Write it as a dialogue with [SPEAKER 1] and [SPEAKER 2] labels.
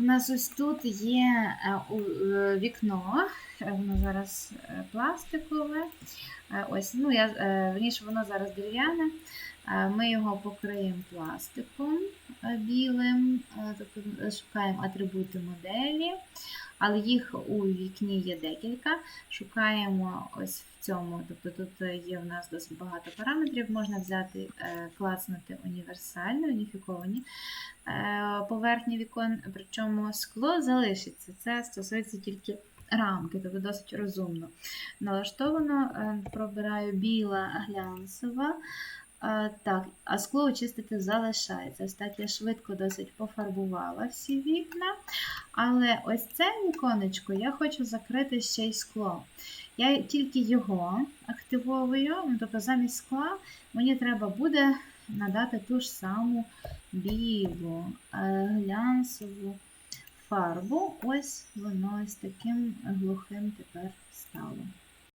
[SPEAKER 1] у нас ось тут є е, е, вікно, е, воно зараз пластикове. Ось, ну, я, верніше, воно зараз дерев'яне. Ми його покриємо пластиком білим, тобто шукаємо атрибути моделі, але їх у вікні є декілька. Шукаємо ось в цьому, тобто тут є в нас досить багато параметрів. Можна взяти, клацнути універсальне, уніфіковані поверхні вікон, причому скло залишиться. Це стосується тільки рамки, тобто досить розумно налаштовано. Е, Пробираю біла глянцева. Е, Так, а скло очистити залишається. Ось так я швидко досить пофарбувала всі вікна. Але ось це віконечко я хочу закрити ще й скло. Я тільки його активовую, тобто замість скла мені треба буде надати ту ж саму білу е, глянцеву фарбу. Ось воно ось таким глухим тепер стало.